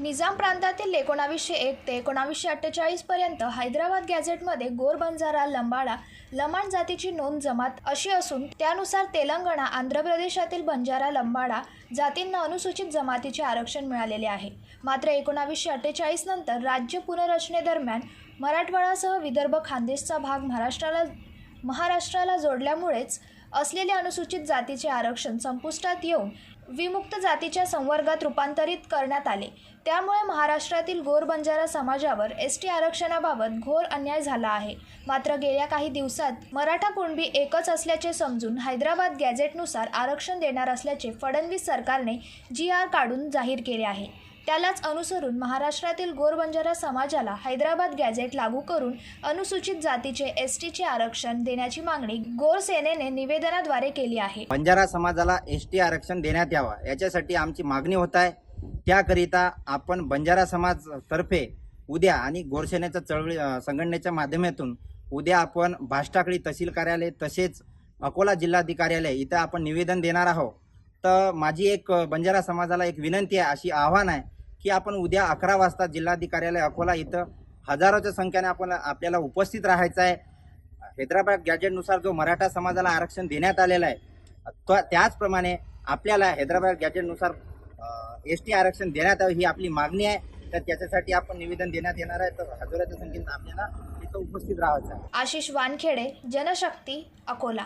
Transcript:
निजाम प्रांतातील एकोणावीसशे एक ते एकोणावीसशे अठ्ठेचाळीस पर्यंत हैदराबाद गॅझेटमध्ये गोर बंजारा लंबाडा लमाण जातीची नोंद जमात अशी असून त्यानुसार तेलंगणा आंध्र प्रदेशातील बंजारा लंबाडा जातींना अनुसूचित जमातीचे आरक्षण मिळालेले आहे. मात्र एकोणावीसशे अठ्ठेचाळीस नंतर राज्य पुनर्रचनेदरम्यान मराठवाडासह विदर्भ खानदेशचा भाग महाराष्ट्राला महाराष्ट्राला जोडल्यामुळेच असलेले अनुसूचित जातीचे आरक्षण संपुष्टात येऊन विमुक्त जातीच्या संवर्गात रूपांतरित करण्यात आले. त्यामुळे महाराष्ट्रातील गोर बंजारा समाजावर एस टी आरक्षणाबाबत घोर अन्याय झाला आहे. मात्र गेल्या काही दिवसात मराठा कुणबी एकच असल्याचे समजून हैदराबाद गॅझेटनुसार आरक्षण देणार असल्याचे फडणवीस सरकारने जी आर काढून जाहीर केले आहे. त्यालाच अनुसरून महाराष्ट्रातील गोर बंजारा समाजाला हैदराबाद गॅझेट लागू करून अनुसूचित जातीचे एस टीचे आरक्षण देण्याची मागणी गोर सेनेने निवेदनाद्वारे केली आहे. बंजारा समाजाला एस टी आरक्षण देण्यात यावा याच्यासाठी आमची मागणी होत आहे. त्याकरिता आपण बंजारा समाज तर्फे उद्या आणि गोरसेनेच्या चळवळी संघटनेच्या माध्यमातून उद्या आपण भाष्टाकळी तहसील कार्यालय तसेच अकोला जिल्हाधिकार्यालय इथं आपण निवेदन देणार आहोत. तर माझी एक बंजारा समाजाला एक विनंती आहे अशी आव्हान आहे की आपण उद्या अकरा वाजता जिल्हाधिकार्यालय अकोला इथं हजारोच्या संख्येने आपण आपल्याला उपस्थित राहायचं आहे. हैदराबाद गॅजेटनुसार जो मराठा समाजाला आरक्षण देण्यात आलेलं आहे त्याचप्रमाणे आपल्याला हैदराबाद गॅजेटनुसार एस टी आरक्षण देण्यात यावं ही आपली मागणी आहे. तर त्याच्यासाठी आपण निवेदन देण्यात येणार आहे. तर हजाराच्या संख्येने आपल्याला तिथं उपस्थित राहायचं आहे. आशिष वानखेडे जनशक्ती अकोला.